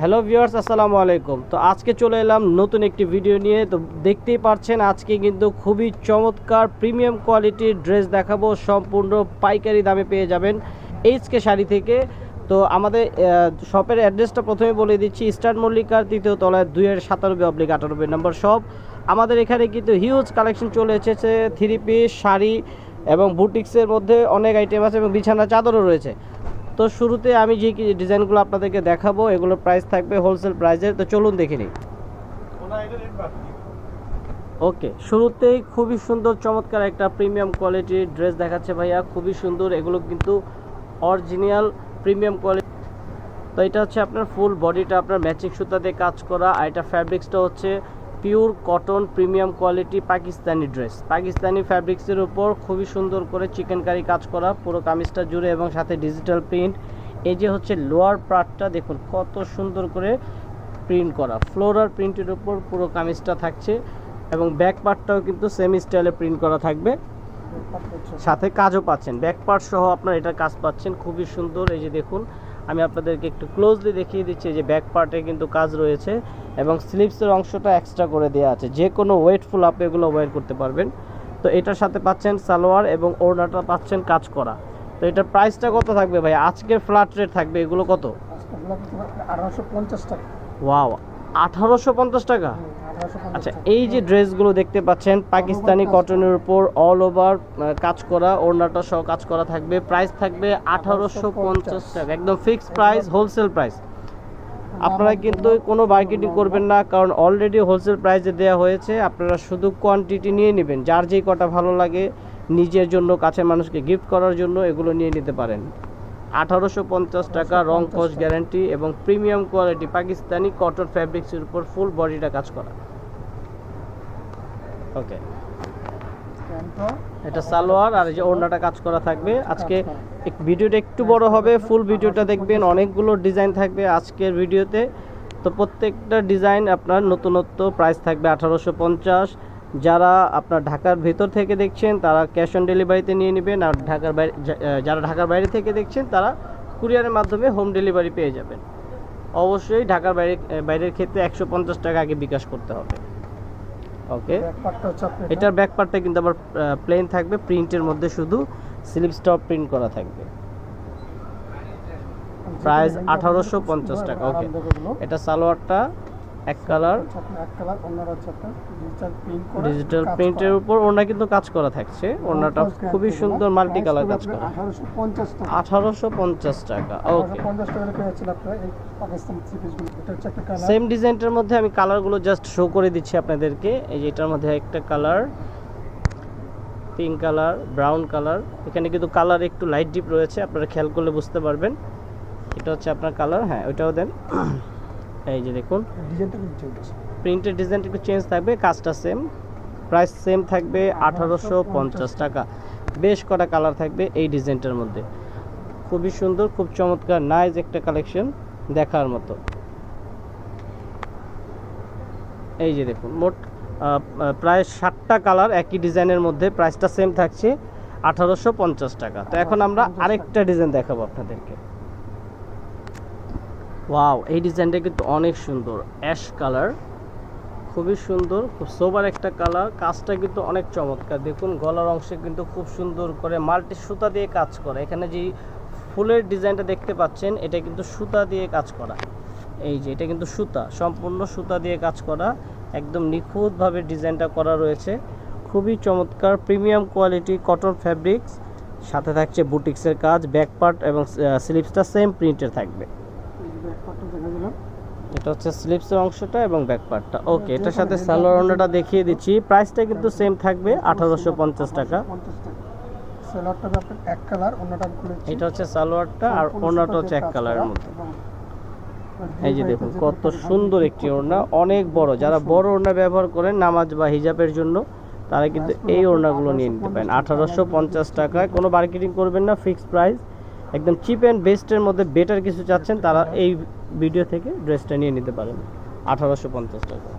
Hello viewers, আসসালামু আলাইকুম। তো আজকে চলে এলাম নতুন একটি ভিডিও নিয়ে। তো দেখতেই পাচ্ছেন, আজকে কিন্তু খুবই চমৎকার প্রিমিয়াম কোয়ালিটির ড্রেস দেখাবো। সম্পূর্ণ পাইকারি দামে পেয়ে যাবেন এইচকে শাড়ি থেকে। তো আমাদের শপের অ্যাড্রেসটা প্রথমে বলে দিচ্ছি, ইস্টার্ন মল্লিকার তৃতীয় তলায় দুইয়ের সাতানব্বই অব্লিক আটানব্বই নম্বর শপ। আমাদের এখানে কিন্তু হিউজ কালেকশন চলে এসেছে থ্রি পিস শাড়ি এবং বুটিক্সের মধ্যে অনেক আইটেম আছে এবং বিছানা চাদরও রয়েছে। তো শুরুতে আমি যে ডিজাইনগুলো আপনাদেরকে দেখাবো, এগুলোর প্রাইস থাকবে হোলসেল প্রাইসের তো চলুন দেখে নিই। ওকে, শুরুতেই খুবই সুন্দর, চমৎকার একটা প্রিমিয়াম কোয়ালিটির ড্রেস দেখাচ্ছে ভাইয়া, খুবই সুন্দর। এগুলো কিন্তু অরিজিনাল প্রিমিয়াম কোয়ালিটি তো এটা হচ্ছে আপনার ফুল বডিটা আপনার ম্যাচিং সুতা দিয়ে কাজ করা, আর এটা ফ্যাব্রিক্সটা হচ্ছে pure cotton premium quality Pakistani dress. Pakistani ফ্যাব্রিক্সের উপর খুবই সুন্দর করে চিকেন কারি কাজ করা, পুরো কামিজটা জুড়ে এবং সাথে ডিজিটাল প্রিন্ট এই যে হচ্ছে লোয়ার পার্টটা দেখুন কত সুন্দর করে প্রিন্ট করা। ফ্লোরার প্রিন্টের উপর পুরো কামিজটা থাকছে এবং ব্যাক পার্টটাও কিন্তু সেম স্টাইলে প্রিন্ট করা থাকবে। সাথে কাজও পাচ্ছেন। ব্যাক পার্ট সহ আপনার এটার কাজ পাচ্ছেন। খুবই সুন্দর। এই যে দেখুন আমি আপনাদেরকে একটু ক্লোজলি দেখিয়ে দিচ্ছি যে ব্যাক পার্টে কিন্তু কাজ রয়েছে এবং স্লিপসের অংশটা এক্সট্রা করে দেওয়া আছে। যে কোনো ওয়েটফুল আপনি এগুলো ওয়্যার করতে পারবেন। তো এটার সাথে পাচ্ছেন সালোয়ার এবং ওড়নাটা পাচ্ছেন কাজ করা। তো এটার প্রাইসটা কত থাকবে ভাই? আজকের ফ্ল্যাট রেট থাকবে এগুলো কত? আঠারোশো পঞ্চাশ টাকা। ওয়াও আঠারোশো পঞ্চাশ টাকা? আচ্ছা এই যে ড্রেসগুলো দেখতে পাচ্ছেন পাকিস্তানি কটনের উপর অল ওভার কাজ করা ওড়নাটা সহ কাজ করা থাকবে। প্রাইস থাকবে আঠারোশো পঞ্চাশ টাকা একদম ফিক্সড প্রাইস হোলসেল প্রাইস আপনারা কিন্তু কোনো মার্কেটিং করবেন না কারণ অলরেডি হোলসেল প্রাইসে দেওয়া হয়েছে। আপনারা শুধু কোয়ান্টিটি নিয়ে নেবেন যার যেই কটা ভালো লাগে নিজের জন্য কাছের মানুষকে গিফট করার জন্য এগুলো নিয়ে নিতে পারেন। আঠারোশো পঞ্চাশ টাকা রং কস গ্যারান্টি এবং প্রিমিয়াম কোয়ালিটি পাকিস্তানি কটন ফ্যাব্রিক্সের উপর ফুল বডিটা কাজ করা। ওকে। এটা সালোয়ার আর এই যে ওড়নাটা কাজ করা থাকবে। আজকে এক- ভিডিওটা একটু বড় হবে ফুল ভিডিওটা দেখবেন অনেকগুলো ডিজাইন থাকবে আজকের ভিডিওতে। তো প্রত্যেকটা ডিজাইন আপনার নতুনত্ব প্রাইস থাকবে আঠারোশো পঞ্চাশ। যারা আপনার ঢাকার ভেতর থেকে দেখছেন তারা ক্যাশ অন ডেলিভারিতে নিয়ে নেবেন। আর ঢাকার বাইরে যারা ঢাকার বাইরে থেকে দেখছেন তারা কুরিয়ারের মাধ্যমে হোম ডেলিভারি পেয়ে যাবেন। অবশ্যই ঢাকার বাইরে বাইরের ক্ষেত্রে একশো পঞ্চাশ টাকা আগে বিকাশ করতে হবে। ওকে। এটার ব্যাক পার্টটা কিন্তু আবার প্লেন থাকবে প্রিন্টের মধ্যে শুধু স্লিপ স্টপ প্রিন্ট করা থাকবে। প্রাইস আঠারোশো পঞ্চাশ টাকা ওকে এটা সালোয়ারটা এক কালার। এক কালার অন্যরা হচ্ছে আপনার ডিজিটাল প্রিন্ট করা ডিজিটাল প্রিন্টের উপর ওনা কিন্তু কাজ করা থাকছে। ওনাটা খুবই সুন্দর। মাল্টি কালার কাজ করা। 1850 টাকা। আঠারোশো পঞ্চাশ টাকা ওকে 1850 টাকা পেয়ে যাচ্ছেন আপনারা এই পাকিস্তানি থ্রি পিসগুলো এটা হচ্ছে একটা কালার সেম ডিজাইনটার মধ্যে আমি কালারগুলো জাস্ট শো করে দিচ্ছি আপনাদেরকে। এই যে এটার মধ্যে একটা colour pink colour brown colour এখানে কিন্তু কালার একটু লাইট ডিপ রয়েছে আপনারা খেয়াল করলে বুঝতে পারবেন। এটা হচ্ছে আপনার কালার হ্যাঁ ওইটাও দেন। এই যে দেখুন। প্রিন্টের ডিজাইনটা একটু চেঞ্জ থাকবে কাজটা সেম প্রাইস সেম থাকবে আঠারোশো পঞ্চাশ টাকা। বেশ কটা কালার থাকবে এই ডিজাইনটার মধ্যে। খুবই সুন্দর খুব চমৎকার নাইস একটা কালেকশন দেখার মতো। এই যে দেখুন মোট প্রায় ষাটটা কালার একই ডিজাইনের মধ্যে প্রাইসটা সেম থাকছে আঠারোশো পঞ্চাশ টাকা। তো এখন আমরা আরেকটা ডিজাইন দেখাবো আপনাদেরকে। ওয়াও এই ডিজাইনটা কিন্তু অনেক সুন্দর। অ্যাশ কালার, খুবই সুন্দর, খুব সোবার একটা কালার। কাজটা কিন্তু অনেক চমৎকার। দেখুন, গলার অংশে কিন্তু খুব সুন্দর করে মাল্টি সুতা দিয়ে কাজ করা। এখানে যে ফুলের ডিজাইনটা দেখতে পাচ্ছেন, এটা কিন্তু সুতা দিয়ে কাজ করা। এই যে, এটা কিন্তু সুতা, সম্পূর্ণ সুতা দিয়ে কাজ করা। একদম নিখুঁতভাবে ডিজাইনটা করা রয়েছে। খুবই চমৎকার, প্রিমিয়াম কোয়ালিটি কটন ফ্যাব্রিক্স। সাথে থাকছে বুটিক্সের কাজ, ব্যাক পার্ট এবং স্লিপসটা সেম প্রিন্টের থাকবে এই যে ব্যাকপার্টটা দেখা দিলাম এটা হচ্ছে স্লিপসের অংশটা এবং ব্যাক পার্টটা ওকে এটার সাথে সালোয়ার ওড়নাটা দেখিয়ে দিচ্ছি। প্রাইসটা কিন্তু সেম থাকবে আঠারোশো পঞ্চাশ টাকা। 50 টাকা। এক কালার অন্যটা আমি খুলে দিচ্ছি। এটা হচ্ছে সালোয়ারটা আর ওড়নাটা হচ্ছে এক কালারের মধ্যে। এই যে দেখুন কত সুন্দর একটি ওড়না অনেক বড়। যারা বড় ওড়না ব্যবহার করেন নামাজ বা হিজাবের জন্য তারা কিন্তু এই ওড়নাগুলো নিয়ে নিতে পারেন। আঠারোশো পঞ্চাশ টাকায় কোনো মার্কেটিং করবেন না ফিক্সড প্রাইস একদম চিপ অ্যান্ড বেস্টের মধ্যে বেটার কিছু চাচ্ছেন তারা এই ভিডিও থেকে ড্রেসটা নিয়ে নিতে পারেন। আঠারোশো পঞ্চাশ টাকা।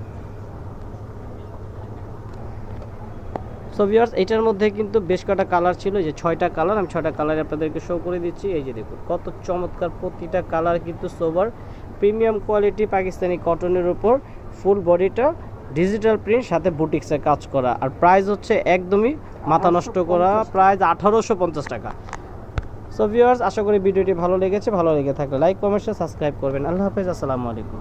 সো ভিউয়ার্স এটার মধ্যে কিন্তু বেশ কটা কালার ছিল যে ছয়টা কালার আমি ছয়টা কালার আপনাদেরকে শো করে দিচ্ছি। এই যে দেখুন কত চমৎকার প্রতিটা কালার কিন্তু সোবার প্রিমিয়াম কোয়ালিটি পাকিস্তানি কটনের উপর ফুল বডিটা ডিজিটাল প্রিন্ট সাথে বুটিক্সের কাজ করা। আর প্রাইস হচ্ছে একদমই মাথা নষ্ট করা প্রাইস আঠারোশো পঞ্চাশ টাকা। সো ভিউয়ার্স আশা করি ভিডিওটি ভালো লেগেছে। ভালো লেগে থাকলে লাইক কমেন্ট সাবস্ক্রাইব করবেন। আল্লাহ হাফেজ, আসসালামু আলাইকুম।